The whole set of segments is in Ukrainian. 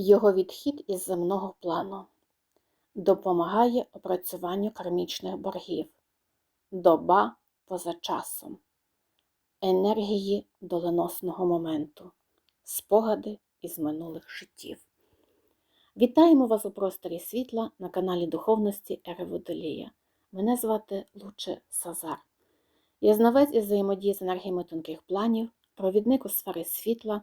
Його відхід із земного плану допомагає опрацюванню кармічних боргів, доба поза часом, енергії доленосного моменту, спогади із минулих життів. Вітаємо вас у просторі світла на каналі Духовності Ери Водолія. Мене звати Луче Сазар. Я знавець із взаємодії з енергіями тонких планів, провідник у сфери світла,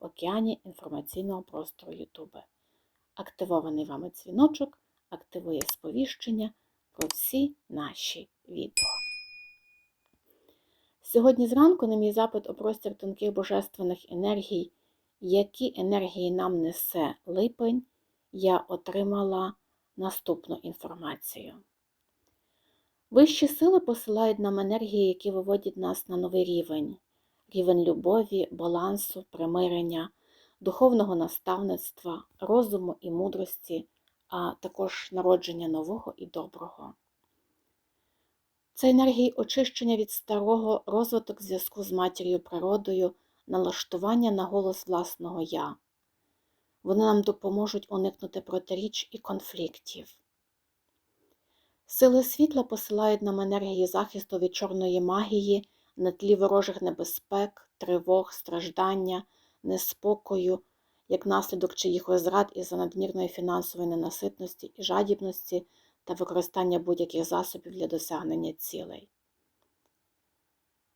в океані інформаційного простору YouTube. Активований вами дзвіночок активує сповіщення про всі наші відео. Сьогодні зранку на мій запит у простір тонких божественних енергій, які енергії нам несе липень, я отримала наступну інформацію. Вищі сили посилають нам енергії, які виводять нас на новий рівень, рівень любові, балансу, примирення, духовного наставництва, розуму і мудрості, а також народження нового і доброго. Це енергії очищення від старого, розвиток зв'язку з матір'ю природою, налаштування на голос власного я. Вони нам допоможуть уникнути протиріч і конфліктів. Сили світла посилають нам енергії захисту від чорної магії на тлі ворожих небезпек, тривог, страждання, неспокою, як наслідок чиїхось зрад із за надмірної фінансової ненаситності і жадібності та використання будь-яких засобів для досягнення цілей.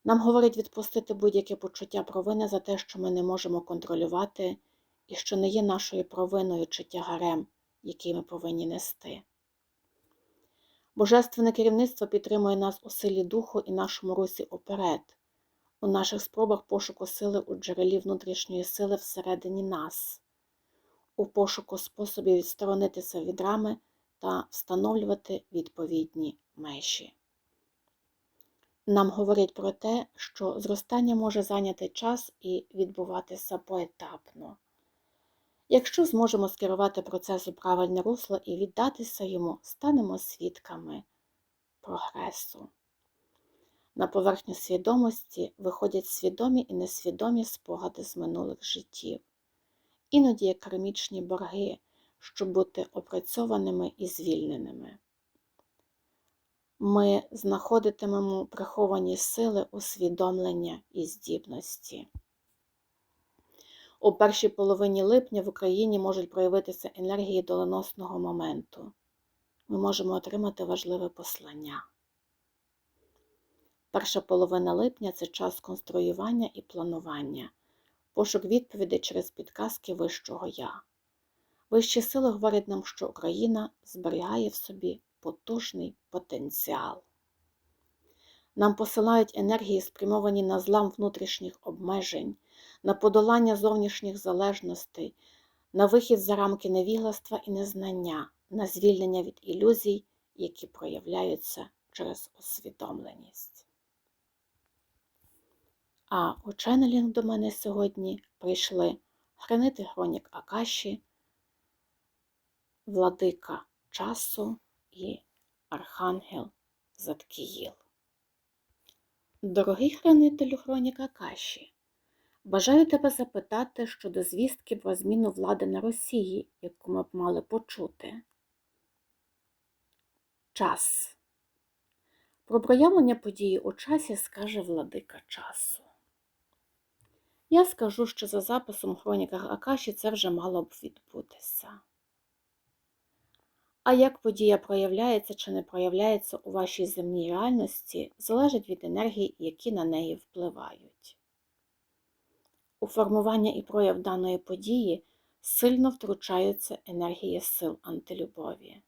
Нам говорить відпустити будь-яке почуття провини за те, що ми не можемо контролювати і що не є нашою провиною чи тягарем, який ми повинні нести. Божественне керівництво підтримує нас у силі духу і нашому русі уперед, у наших спробах пошуку сили у джерелі внутрішньої сили всередині нас, у пошуку способів відсторонитися від рами та встановлювати відповідні межі. Нам говорять про те, що зростання може зайняти час і відбуватися поетапно. Якщо зможемо скерувати процес у правильне русло і віддатися йому, станемо свідками прогресу. На поверхню свідомості виходять свідомі і несвідомі спогади з минулих життів, іноді є кармічні борги, щоб бути опрацьованими і звільненими. Ми знаходитимемо приховані сили усвідомлення і здібності. У першій половині липня в Україні можуть проявитися енергії доленосного моменту. Ми можемо отримати важливе послання. Перша половина липня це час конструювання і планування, пошук відповідей через підказки Вищого Я. Вищі сили говорять нам, що Україна зберігає в собі потужний потенціал. Нам посилають енергії, спрямовані на злам внутрішніх обмежень, на подолання зовнішніх залежностей, на вихід за рамки невігластва і незнання, на звільнення від ілюзій, які проявляються через усвідомленість. А у ченнелінг до мене сьогодні прийшли хранити хронік Акаші, владика часу і Архангел Заткіїл. Дорогий хранителю хроніка Каші, бажаю тебе запитати щодо звістки про зміну влади на Росії, яку ми б мали почути. Час. Про проявлення події у часі скаже владика часу. Я скажу, що за записом в хроніках Акаші це вже мало б відбутися. А як подія проявляється чи не проявляється у вашій земній реальності, залежить від енергії, які на неї впливають. У формування і прояв даної події сильно втручаються енергії сил антилюбові.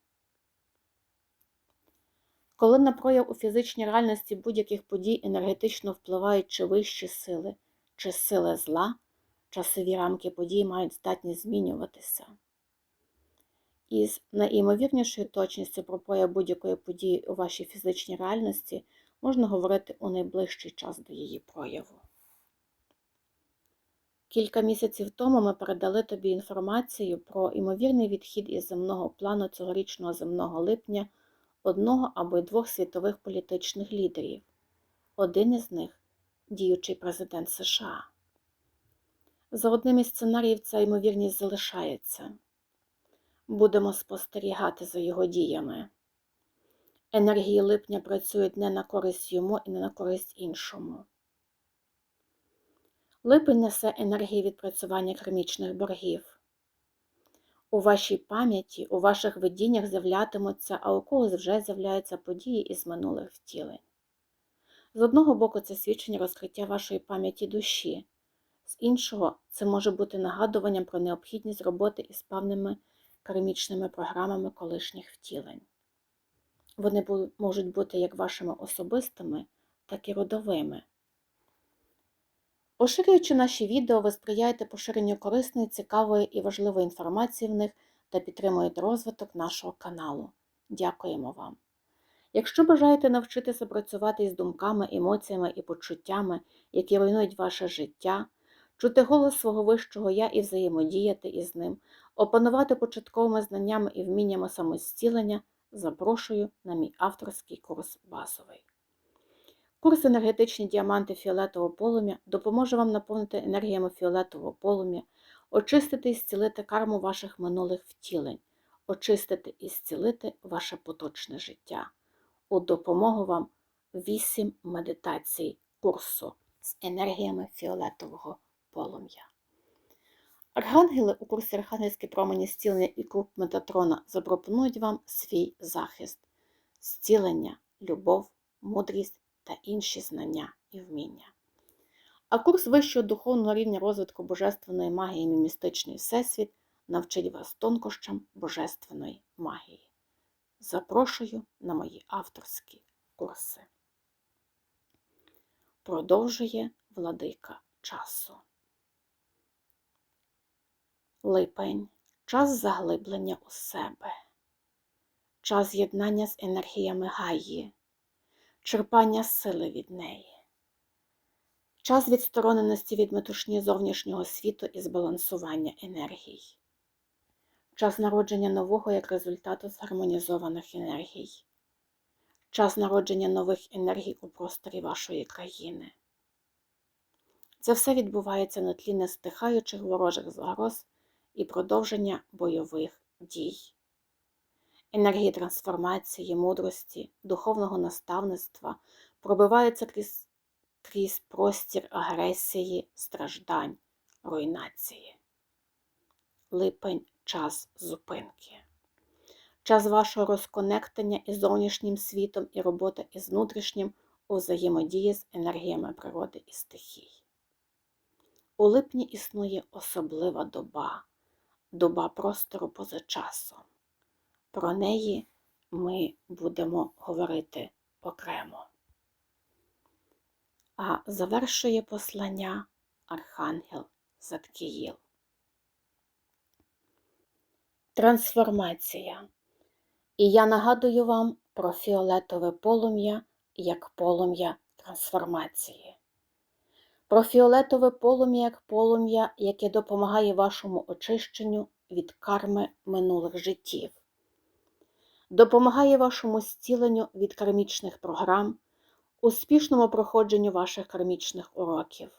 Коли на прояв у фізичній реальності будь-яких подій енергетично впливають чи вищі сили, чи сили зла, часові рамки подій мають здатність змінюватися. із найімовірнішою точністю про прояв будь-якої події у вашій фізичній реальності можна говорити у найближчий час до її прояву. Кілька місяців тому ми передали тобі інформацію про імовірний відхід із земного плану цьогорічного земного липня одного або двох світових політичних лідерів. Один із них діючий президент США. За одним із сценаріїв ця ймовірність залишається. Будемо спостерігати за його діями. Енергії липня працюють не на користь йому і не на користь іншому. Липень несе енергії відпрацювання кармічних боргів. У вашій пам'яті, у ваших видіннях з'являтимуться, а у когось вже з'являються події із минулих втілень. З одного боку, це свідчення розкриття вашої пам'яті душі, з іншого, це може бути нагадуванням про необхідність роботи із певними кармічними програмами колишніх втілень. Вони можуть бути як вашими особистими, так і родовими. Поширюючи наші відео, ви сприяєте поширенню корисної, цікавої і важливої інформації в них та підтримуєте розвиток нашого каналу. Дякуємо вам! Якщо бажаєте навчитися працювати із думками, емоціями і почуттями, які руйнують ваше життя, чути голос свого вищого я і взаємодіяти із ним, опанувати початковими знаннями і вміннями самостілення, запрошую на мій авторський курс базовий. Курс енергетичні діаманти фіолетового полум'я допоможе вам наповнити енергіями фіолетового полум'я, очистити і зцілити карму ваших минулих втілень, очистити і зцілити ваше поточне життя. У допомогу вам 8 медитацій курсу з енергіями фіолетового полум'я. Архангели у курсі Архангельські промені зцілення і круг Метатрона запропонують вам свій захист, зцілення, любов, мудрість та інші знання і вміння. А курс вищого духовного рівня розвитку божественної магії і містичний всесвіт навчить вас тонкощам божественної магії. Запрошую на мої авторські курси. Продовжує владика часу. Липень час заглиблення у себе, час єднання з енергіями Гаї, черпання сили від неї, час відстороненості від метушні зовнішнього світу і збалансування енергій, час народження нового як результату згармонізованих енергій, час народження нових енергій у просторі вашої країни. Це все відбувається на тлі нестихаючих ворожих загроз і продовження бойових дій енергії трансформації, мудрості, духовного наставництва пробиваються крізь, крізь простір агресії, страждань, руйнації. Липень час зупинки. Час вашого розконектення із зовнішнім світом і роботи із внутрішнім у взаємодії з енергіями природи і стихій. У липні існує особлива доба, доба простору поза часом. Про неї ми будемо говорити окремо. А завершує послання Архангел Заткіїл. Трансформація. І я нагадую вам про фіолетове полум'я як полум'я трансформації. Про фіолетове полум'я як полум'я, яке допомагає вашому очищенню від карми минулих життів допомагає вашому зціленню від кармічних програм, успішному проходженню ваших кармічних уроків.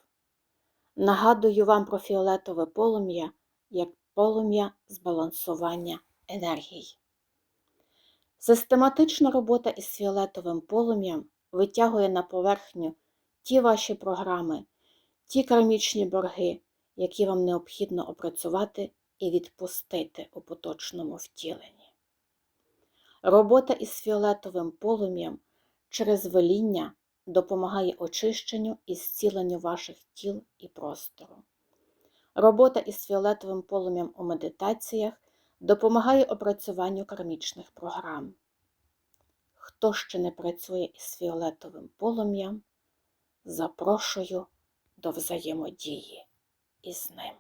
Нагадую вам про фіолетове полум'я як полум'я збалансування енергій. Систематична робота із фіолетовим полум'ям витягує на поверхню ті ваші програми, ті кармічні борги, які вам необхідно опрацювати і відпустити у поточному втіленні. Робота із фіолетовим полум'ям через веління допомагає очищенню і зціленню ваших тіл і простору. Робота із фіолетовим полум'ям у медитаціях допомагає опрацюванню кармічних програм. Хто ще не працює із фіолетовим полум'ям, запрошую до взаємодії із ним.